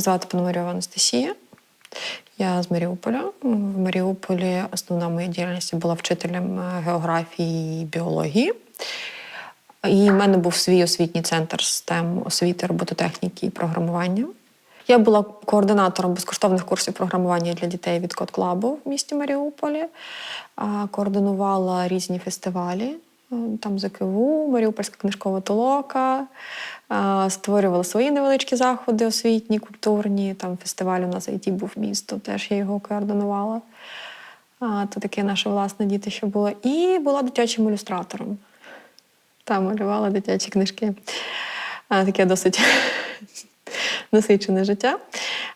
Мене звати Пономарьова Анастасія. Я з Маріуполя. В Маріуполі основна моя діяльність була вчителем е, географії і біології. І в мене був свій освітній центр з тем освіти, робототехніки і програмування. Я була координатором безкоштовних курсів програмування для дітей від Код Клабу в місті Маріуполі, координувала різні фестивалі. Е, Там ЗКВУ, Маріупольська книжкова толока, створювала свої невеличкі заходи освітні, культурні. Там фестиваль у нас IT був місто, теж я його координувала. Це таке наше власне дітище було. І була дитячим ілюстратором. Там малювала дитячі книжки. Таке досить насичене життя.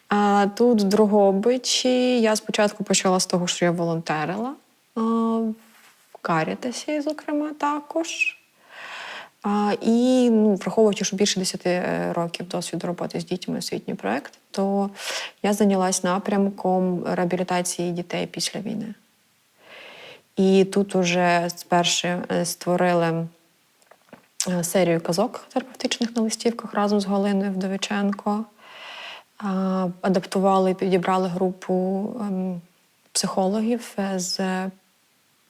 А тут, в Дрогобичі, я спочатку почала з того, що я волонтерила в Карітасі, зокрема, також. А, і ну, враховуючи, що більше 10 е, років досвіду роботи з дітьми освітній проєкт, то я зайнялась напрямком реабілітації дітей після війни. І тут уже спершу е, створили е, серію казок терапевтичних на листівках разом з Галиною Вдовиченко. Адаптували підібрали групу ем, психологів з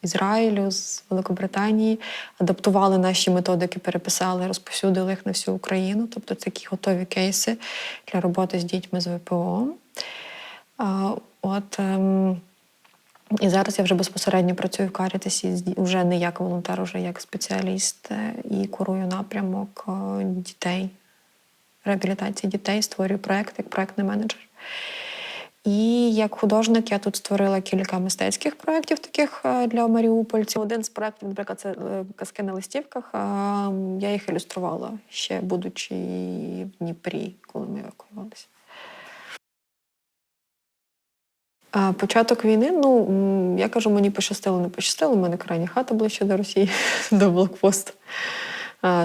Ізраїлю, з Великобританії, адаптували наші методики, переписали, розповсюдили їх на всю Україну. Тобто такі готові кейси для роботи з дітьми з ВПО. От, ем, і зараз я вже безпосередньо працюю в Карітасі вже не як волонтер, вже як спеціаліст е, і курую напрямок е, дітей, реабілітації дітей, створюю проект як проектний менеджер. І як художник я тут створила кілька мистецьких проєктів таких е, для маріупольців. Один з проєктів, наприклад, це е, казки на листівках. Я їх ілюструвала ще будучи в Дніпрі, коли ми евакуювалися. Початок війни, ну я кажу, мені пощастило, не пощастило. У мене крайня хата ближче до Росії, до блокпосту.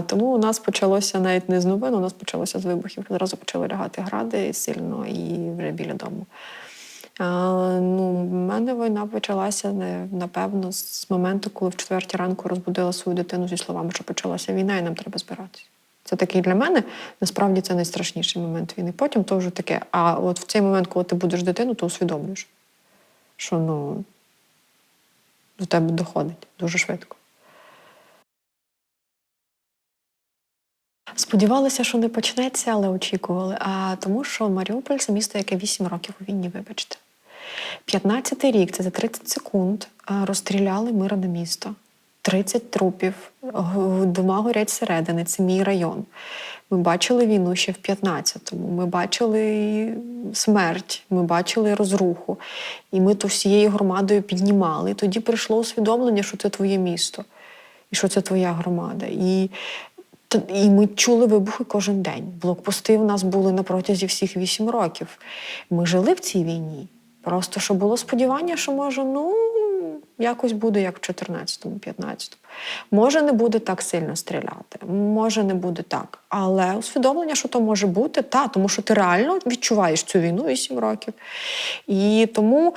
Тому у нас почалося навіть не з новин, у нас почалося з вибухів. Зразу почали лягати гради сильно і вже біля дому. А, ну, мене війна почалася напевно з моменту, коли в четвертій ранку розбудила свою дитину зі словами, що почалася війна, і нам треба збиратися. Це такий для мене насправді це найстрашніший момент війни. Потім то вже таке. А от в цей момент, коли ти будеш дитину, то усвідомлюєш, що ну, до тебе доходить дуже швидко. Сподівалися, що не почнеться, але очікували. А тому, що Маріуполь це місто, яке 8 років у війні, вибачте. 15-й рік це за 30 секунд розстріляли мирне місто. 30 трупів, дома горять зсередини, це мій район. Ми бачили війну ще в 15-му, ми бачили смерть, ми бачили розруху. І ми то всією громадою піднімали. І тоді прийшло усвідомлення, що це твоє місто і що це твоя громада. І, і ми чули вибухи кожен день. Блокпости в нас були на протязі всіх вісім років. Ми жили в цій війні. Просто що було сподівання, що може, ну, якось буде як в 14-му, 15-му. Може, не буде так сильно стріляти, може, не буде так. Але усвідомлення, що то може бути, та, тому що ти реально відчуваєш цю війну 8 років. І тому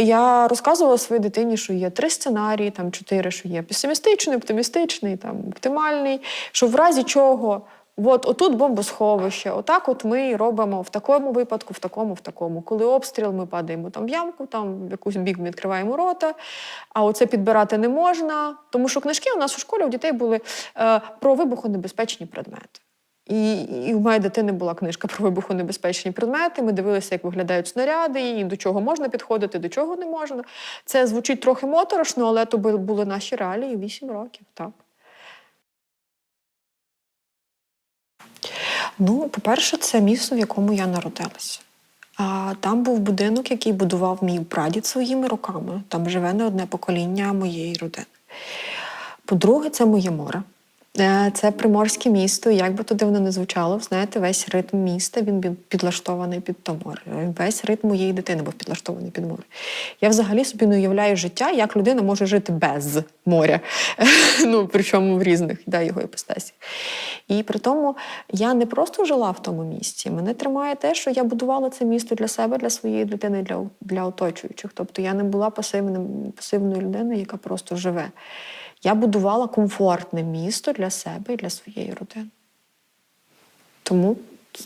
я розказувала своїй дитині, що є три сценарії, там чотири, що є песимістичний, оптимістичний, там оптимальний, що в разі чого. От отут бомбосховище, отак от ми робимо в такому випадку, в такому, в такому. Коли обстріл, ми падаємо там в ямку, там в якусь бік ми відкриваємо рота, а оце підбирати не можна. Тому що книжки у нас у школі у дітей були е, про вибухонебезпечні предмети. І, і в моєї дитини була книжка про вибухонебезпечні предмети. Ми дивилися, як виглядають снаряди, і до чого можна підходити, до чого не можна. Це звучить трохи моторошно, але то бу- були наші реалії 8 років. Так. Ну, по-перше, це місто, в якому я народилася. А там був будинок, який будував мій прадід своїми руками. Там живе не одне покоління моєї родини. По-друге, це моє море. Е, Це приморське місто. Як би то дивно не звучало, знаєте, весь ритм міста він підлаштований під то море. Весь ритм моєї дитини був підлаштований під море. Я взагалі собі не уявляю життя, як людина може жити без моря. ну, причому в різних да, його іпостасі. І при тому я не просто жила в тому місці. Мене тримає те, що я будувала це місто для себе, для своєї дитини, для, для оточуючих. Тобто я не була пасивним, пасивною людиною, яка просто живе. Я будувала комфортне місто для себе і для своєї родини. Тому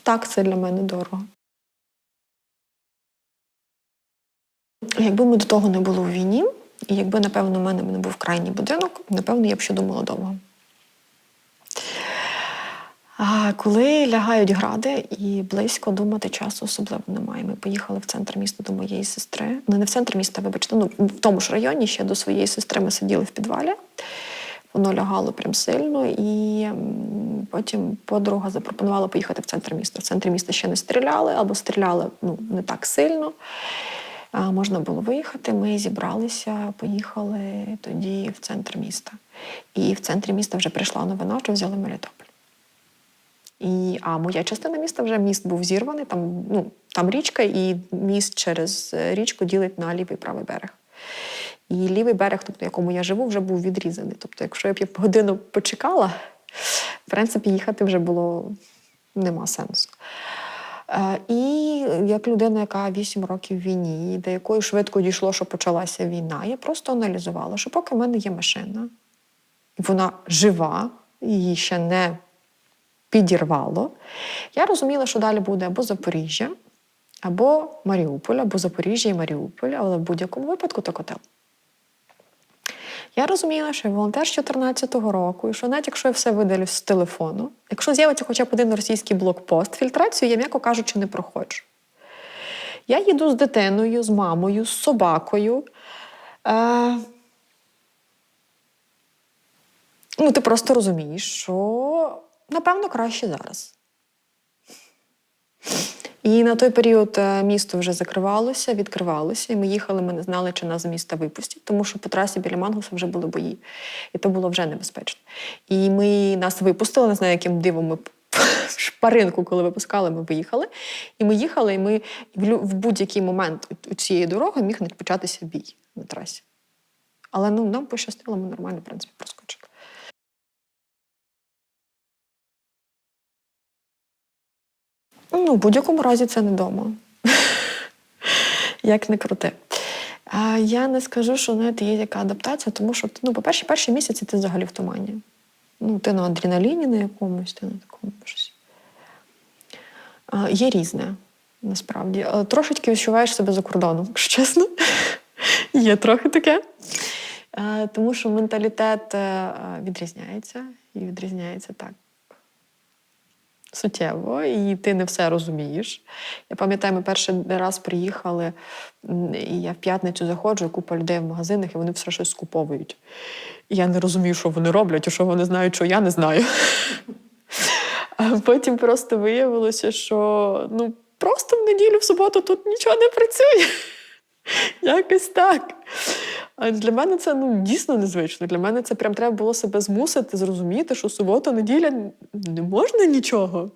так це для мене дорого. Якби ми до того не були в війні, і якби, напевно, в мене не був крайній будинок, напевно, я б ще думала довго. А коли лягають гради і близько думати часу особливо немає. Ми поїхали в центр міста до моєї сестри. Ну, не в центр міста, вибачте, ну в тому ж районі ще до своєї сестри ми сиділи в підвалі. Воно лягало прям сильно, і потім подруга запропонувала поїхати в центр міста. В центрі міста ще не стріляли або стріляли ну, не так сильно. А, можна було виїхати. Ми зібралися, поїхали тоді в центр міста. І в центрі міста вже прийшла новина, що взяли Мелітополь. І, а моя частина міста вже міст був зірваний, там, ну, там річка, і міст через е, річку ділить на лівий і правий берег. І лівий берег, тобто, в якому я живу, вже був відрізаний. Тобто, якщо я б я годину почекала, в принципі, їхати вже було нема сенсу. Е, І як людина, яка 8 років в війні, до якої швидко дійшло, що почалася війна, я просто аналізувала, що поки в мене є машина, вона жива, її ще не підірвало. Я розуміла, що далі буде або Запоріжжя, або Маріуполь, або Запоріжжя і Маріуполь, але в будь-якому випадку то котел. Я розуміла, що я волонтер з 2014 року, і що навіть якщо я все видалю з телефону, якщо з'явиться хоча б один російський блокпост, фільтрацію я, м'яко кажучи, не проходжу. Я їду з дитиною, з мамою, з собакою. Е... Ну, ти просто розумієш, що напевно краще зараз. І на той період е, місто вже закривалося, відкривалося, і ми їхали, ми не знали, чи нас з міста випустять, тому що по трасі біля Мангуса вже були бої. І то було вже небезпечно. І ми нас випустили, не знаю, яким дивом ми шпаринку, коли випускали, ми виїхали. І ми їхали, і ми в будь-який момент у цієї дороги міг початися бій на трасі. Але ну, нам пощастило, ми нормально, в принципі, Ну, в будь-якому разі це не вдома. Як не крути. А я не скажу, що знаєте, є яка адаптація, тому що ну, по-перше, перші місяці ти взагалі в тумані. Ну, ти на адреналіні на якомусь, ти на такому щось. Є різне, насправді. Трошечки відчуваєш себе за кордоном, якщо чесно. є трохи таке. Тому що менталітет е, відрізняється і відрізняється так суттєво, і ти не все розумієш. Я пам'ятаю, ми перший раз приїхали, і я в п'ятницю заходжу, купа людей в магазинах, і вони все щось скуповують. І я не розумію, що вони роблять, і що вони знають, що я не знаю. А потім просто виявилося, що ну, просто в неділю, в суботу тут нічого не працює. Якось так. А для мене це ну, дійсно незвично. Для мене це прям треба було себе змусити зрозуміти, що субота, неділя не можна нічого.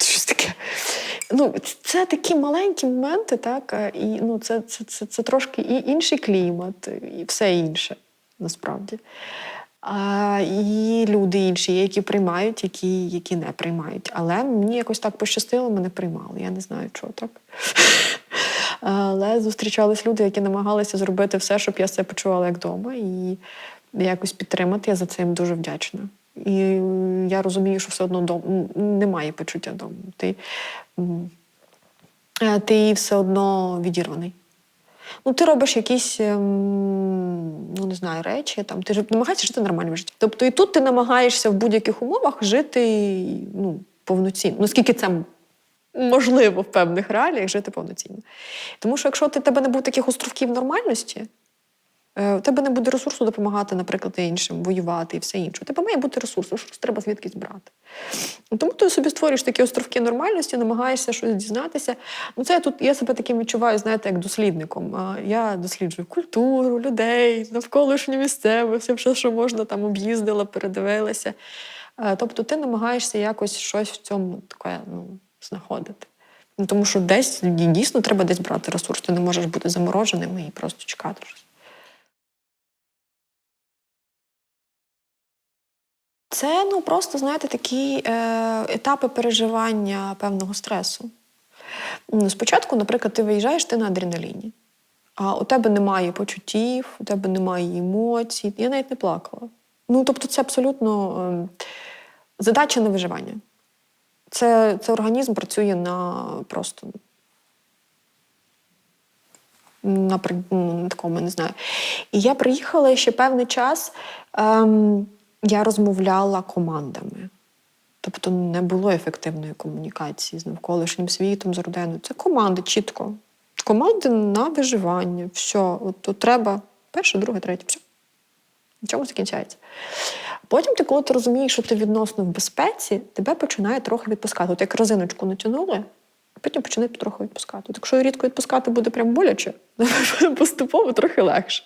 Щось таке. Ну, це такі маленькі моменти, так, і ну, це, це, це, це трошки і інший клімат, і все інше, насправді. А, і люди інші, є, які приймають, які, які не приймають. Але мені якось так пощастило, мене приймали. Я не знаю, чого так. Але зустрічались люди, які намагалися зробити все, щоб я себе почувала як вдома, і якось підтримати. Я за це їм дуже вдячна. І я розумію, що все одно дом немає почуття дому. Ти, е, ти все одно відірваний. Ну, ти робиш якісь, ем, ну не знаю, речі, там, ти намагаєшся жити нормальним життям. Тобто і тут ти намагаєшся в будь-яких умовах жити ну, повноцінно. Наскільки це можливо в певних реаліях жити повноцінно. Тому що якщо ти тебе не буде таких островків нормальності, е, у тебе не буде ресурсу допомагати, наприклад, іншим, воювати і все інше. У тебе має бути ресурс, щось треба звідкись брати. Ну, Тому ти собі створюєш такі островки нормальності, намагаєшся щось дізнатися. Ну, це я тут я себе таким відчуваю, знаєте, як дослідником. Я досліджую культуру, людей, навколишню місцевість, все, що можна, там об'їздила, передивилася. Е, Тобто ти намагаєшся якось щось в цьому таке ну, знаходити. Ну, тому що десь дійсно треба десь брати ресурс. Ти не можеш бути замороженим і просто чекати щось. Це ну просто, знаєте, такі е, етапи переживання певного стресу. Ну, Спочатку, наприклад, ти виїжджаєш ти на адреналіні, а у тебе немає почуттів, у тебе немає емоцій. Я навіть не плакала. Ну, тобто, це абсолютно е, задача на виживання. Це, це організм працює на просто на, ну, на такому не знаю. І я приїхала і ще певний час. Ем, я розмовляла командами. Тобто не було ефективної комунікації з навколишнім світом, з родиною. Це команди чітко. Команди на виживання. Все. От, от треба перше, друге, третє. Все. На цьому закінчається. Потім ти, коли ти розумієш, що ти відносно в безпеці, тебе починає трохи відпускати. От як резиночку натягнули, а потім починає трохи відпускати. От якщо рідко відпускати буде прям боляче, поступово трохи легше.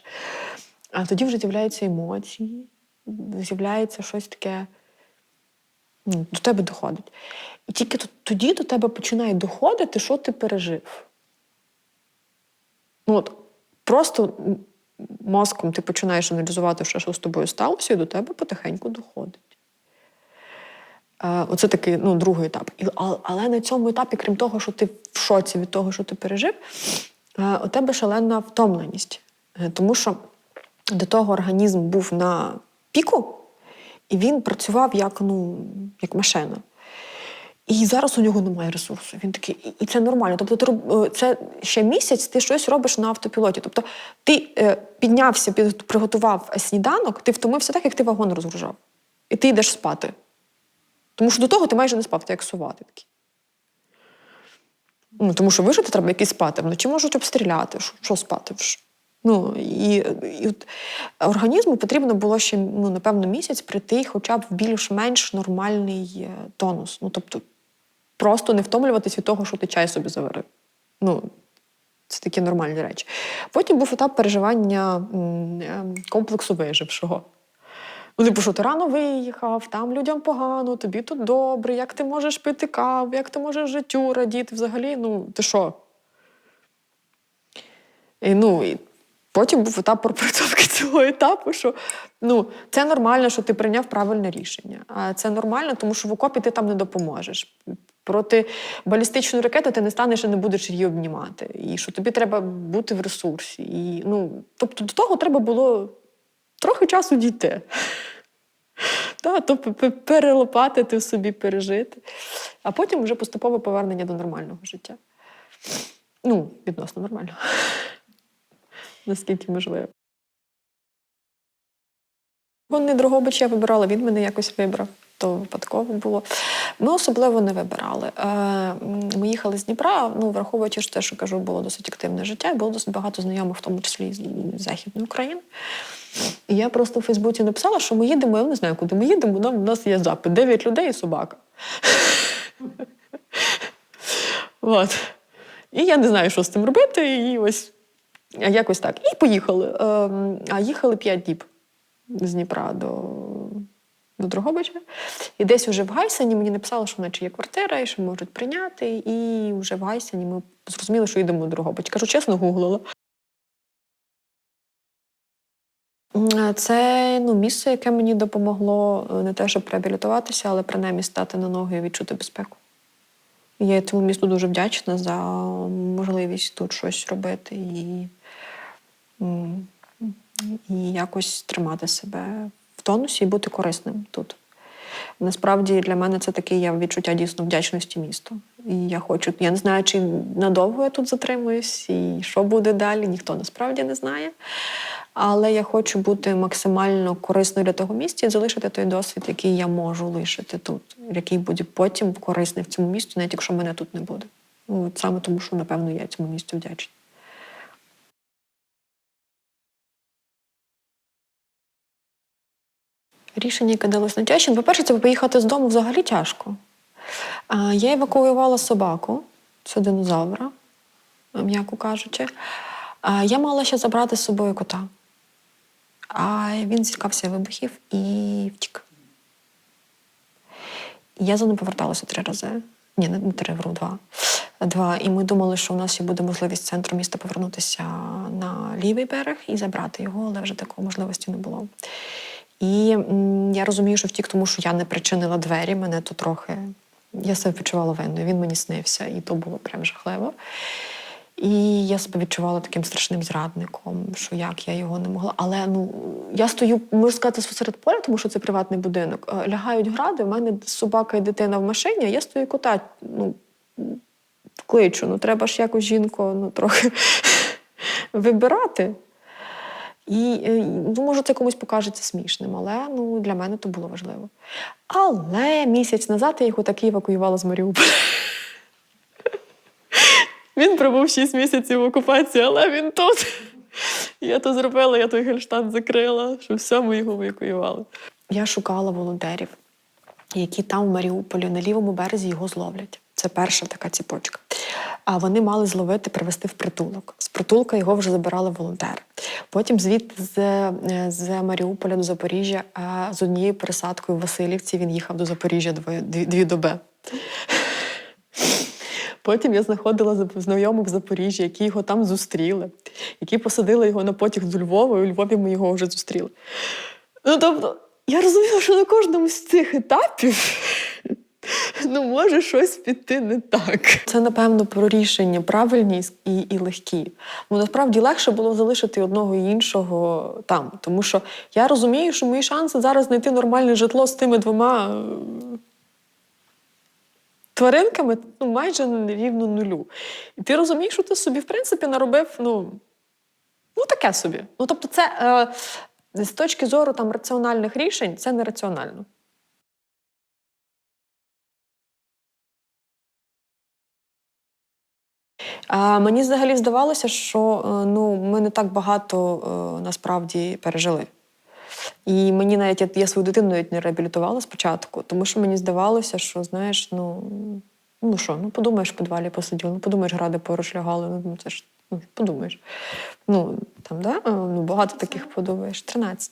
А тоді вже з'являються емоції, з'являється щось таке, ну, до тебе доходить. І тільки тоді до тебе починає доходити, що ти пережив. Ну, от, просто мозком ти починаєш аналізувати, що, з тобою сталося, і до тебе потихеньку доходить. Е, Оце такий ну, другий етап. Але на цьому етапі, крім того, що ти в шоці від того, що ти пережив, е, у тебе шалена втомленість. Е, Тому що до того організм був на піку, і він працював як, ну, як машина. І зараз у нього немає ресурсу. Він такий, і- це нормально. Тобто, ти е, це ще місяць, ти щось робиш на автопілоті. Тобто, ти е, піднявся, приготував сніданок, ти втомився так, як ти вагон розгружав. І ти йдеш спати. Тому що до того ти майже не спав, ти як сувати такий. Ну, тому що вижити треба якийсь спати. Вночі можуть обстріляти. Що, що спати? Ну, і, і от організму потрібно було ще, ну, напевно, місяць прийти хоча б в більш-менш нормальний е, тонус. Ну, тобто, просто не втомлюватись від того, що ти чай собі заварив. Ну, це такі нормальні речі. Потім був етап переживання е, комплексу вижившого. Ну, типу, що ти рано виїхав, там людям погано, тобі тут добре, як ти можеш пити каву, як ти можеш життю радіти взагалі, ну, ти що? І, ну, і потім був етап пропрацьовки цього етапу, що ну, це нормально, що ти прийняв правильне рішення. А це нормально, тому що в окопі ти там не допоможеш. Проти балістичної ракети ти не станеш і не будеш її обнімати. І що тобі треба бути в ресурсі. І, ну, тобто до того треба було трохи часу дійти. Та, то перелопатити в собі, пережити. А потім вже поступове повернення до нормального життя. Ну, відносно нормально. Наскільки можливо. Вони Дрогобич я вибирала, він мене якось вибрав. То випадково було. Ми особливо не вибирали. Е, Ми їхали з Дніпра, ну, враховуючи те, що кажу, було досить активне життя, і було досить багато знайомих, в тому числі з Західної України. І я просто в Фейсбуці написала, що ми їдемо, я не знаю, куди ми їдемо, нам, у нас є запит. Дев'ять людей і собака. І я не знаю, що з цим робити. І ось якось так. І поїхали. Ем, А їхали п'ять діб з Дніпра до, до Дрогобича. І десь уже в Гайсані мені написали, що наче є квартира, і що можуть прийняти. І вже в Гайсані ми зрозуміли, що їдемо до Дрогобич. Кажу, чесно, гуглила. Це ну, місце, яке мені допомогло е, не те, щоб реабілітуватися, але принаймні стати на ноги і відчути безпеку. Я цьому місту дуже вдячна за можливість тут щось робити і, і якось тримати себе в тонусі і бути корисним тут. Насправді для мене це таке є відчуття дійсно вдячності місту. І я хочу, я не знаю, чи надовго я тут затримуюсь, і що буде далі, ніхто насправді не знає. Але я хочу бути максимально корисною для того місця і залишити той досвід, який я можу лишити тут, який буде потім корисний в цьому місті, навіть якщо мене тут не буде. Ну, саме тому, що, напевно, я цьому місцю вдячна. Рішення, яке далось на тяжче, по-перше, це поїхати з дому взагалі тяжко. Я евакуювала собаку, це динозавра, м'яко кажучи. Я мала ще забрати з собою кота. А він злякався вибухів і втік. Я за ним поверталася три рази. Ні, не три, вру, два. Два. І ми думали, що у нас ще буде можливість центру міста повернутися на лівий берег і забрати його, але вже такої можливості не було. І я розумію, що втік, тому що я не причинила двері, мене то трохи. Я себе відчувала винною, він мені снився, і то було прям жахливо. І я себе відчувала таким страшним зрадником, що як я його не могла. Але ну я стою, можу сказати, серед поля, тому що це приватний будинок. Е, Лягають гради, в мене собака і дитина в машині, а я стою кота. Ну, кличу, ну треба ж якось жінку ну, трохи вибирати. І ну, може, це комусь покажеться смішним, але ну, для мене то було важливо. Але місяць назад я його таки евакуювала з Маріуполя. Він пробув 6 місяців в окупації, але він тут. Я то зробила, я той гельштант закрила, що все, ми його евакуювали. Я шукала волонтерів, які там в Маріуполі на лівому березі його зловлять. Це перша така ціпочка. А вони мали зловити, привезти в притулок. З притулка його вже забирали волонтери. Потім звідти з, е, з Маріуполя до Запоріжжя, а з однією пересадкою в Васильівці він їхав до Запоріжжя дві, дві, дві доби. Потім я знаходила знайомих в Запоріжжі, які його там зустріли, які посадили його на потяг до Львова, і у Львові ми його вже зустріли. Ну, тобто, я розуміла, що на кожному з цих етапів ну, може щось піти не так. Це, напевно, про рішення правильні і, і легкі. Ну, насправді легше було залишити одного і іншого там. Тому що я розумію, що мої шанси зараз знайти нормальне житло з тими двома е, тваринками ну, майже рівно нулю. І ти розумієш, що ти собі, в принципі, наробив, ну, ну таке собі. Ну, тобто, це е, з точки зору там, раціональних рішень, це нераціонально. Мені взагалі здавалося, що е, ну, ми не так багато е, насправді пережили. І мені навіть я, свою дитину навіть не реабілітувала спочатку, тому що мені здавалося, що знаєш, ну, ну що, ну подумаєш, в підвалі посиділи, ну подумаєш, гради поруч лягали, ну це ж ну, подумаєш. Ну, там, да? Е, ну, багато таких подумаєш, 13.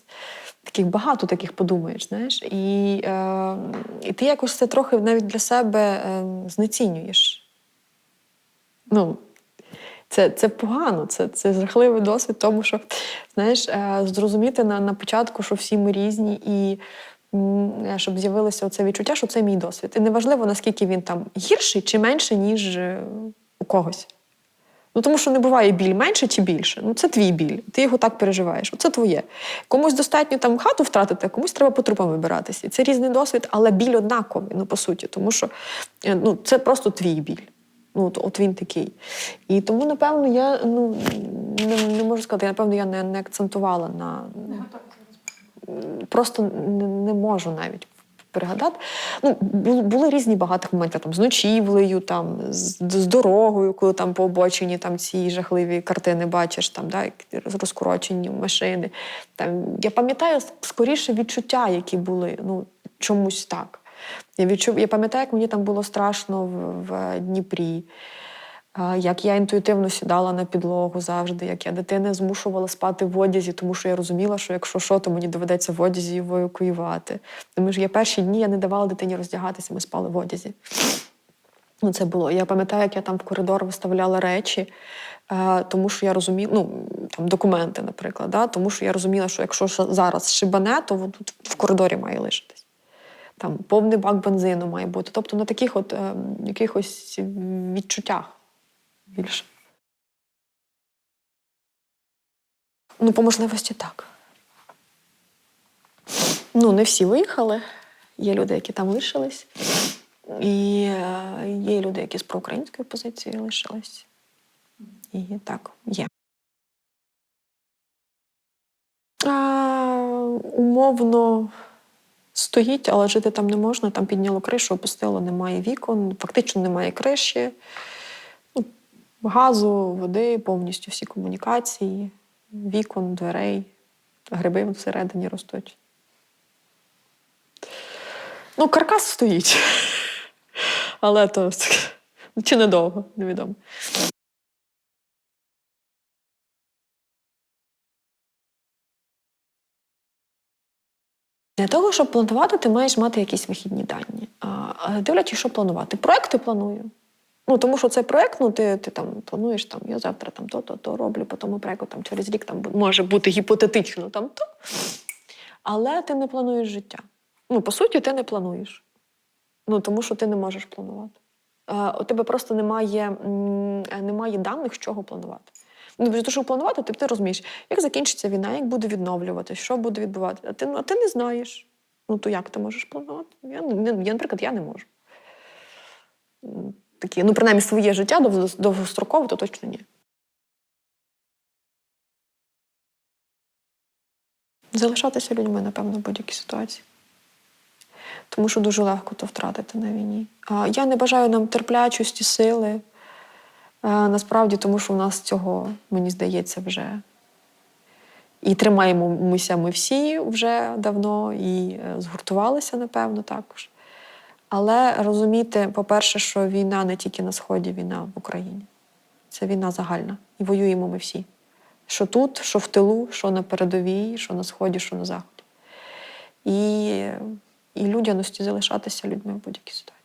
Таких багато таких подумаєш, знаєш. І, е, і ти якось це трохи навіть для себе е, знецінюєш. Ну, це, це погано, це, це жахливий досвід, тому що знаєш, е, зрозуміти на, на початку, що всі ми різні, і е, щоб з'явилося це відчуття, що це мій досвід. І неважливо, наскільки він там гірший чи менший, ніж е, у когось. Ну, тому що не буває біль менше чи більше. Ну, це твій біль. Ти його так переживаєш. Це твоє. Комусь достатньо там хату втратити, а комусь треба по трупам вибиратися. І Це різний досвід, але біль однаковий, ну, по суті, тому що ну, це просто твій біль. Ну, от, от він такий. І тому, напевно, я ну, не, не можу сказати, я, напевно, я не, не акцентувала на. Просто не, не можу навіть пригадати. Ну, були, були різні багато моментів там, з ночівлею, там, з, з дорогою, коли там по обочині там, ці жахливі картини бачиш, там, да, розкорочені машини. Там, я пам'ятаю скоріше відчуття, які були ну, чомусь так. Я відчув, я пам'ятаю, як мені там було страшно в, в Дніпрі, як я інтуїтивно сідала на підлогу завжди, як я дитини змушувала спати в одязі, тому що я розуміла, що якщо що, то мені доведеться в одязі евакуювати. Тому що я перші дні я не давала дитині роздягатися, ми спали в одязі. Ну, це було. Я пам'ятаю, як я там в коридор виставляла речі, тому що я розуміла, ну там документи, наприклад, да? тому що я розуміла, що якщо зараз шибане, то в коридорі має лишитись. Там повний бак бензину має бути. Тобто на таких от е, якихось відчуттях більше. Ну, по можливості так. Ну, не всі виїхали. Є люди, які там лишились. І е, є люди, які з проукраїнської позиції лишились. І так, є. А, умовно стоїть, але жити там не можна. Там підняло кришу, опустило, немає вікон, фактично немає криші, ну, газу, води, повністю всі комунікації, вікон, дверей, гриби всередині ростуть. Ну, каркас стоїть. Але то чи недовго, невідомо. Для того, щоб планувати, ти маєш мати якісь вихідні дані. А, дивлячись, що планувати. Проекти планую. Ну, тому що це проект, ну ти, ти там плануєш там, я завтра там то-то, то роблю, по тому проекту там через рік там може бути гіпотетично там то. Але ти не плануєш життя. Ну, по суті, ти не плануєш. Ну, тому що ти не можеш планувати. У тебе просто немає, немає даних, з чого планувати. Ну, то що планувати, ти, ти розумієш, як закінчиться війна, як буде відновлювати, що буде відбувати. А ти а ти не знаєш. Ну, то як ти можеш планувати? Я, я Наприклад, я не можу. Такі, Ну, принаймні, своє життя дов, довгостроково, то точно ні. Залишатися людьми, напевно, в будь-якій ситуації. Тому що дуже легко то втратити на війні. А Я не бажаю нам терплячості, сили е, Насправді, тому що в нас цього, мені здається, вже і тримаємося ми всі вже давно, і е, згуртувалися, напевно, також. Але розуміти, по-перше, що війна не тільки на Сході, війна в Україні. Це війна загальна. І воюємо ми всі. Що тут, що в тилу, що на передовій, що на Сході, що на Заході. І, і людяності залишатися людьми в будь-якій ситуації.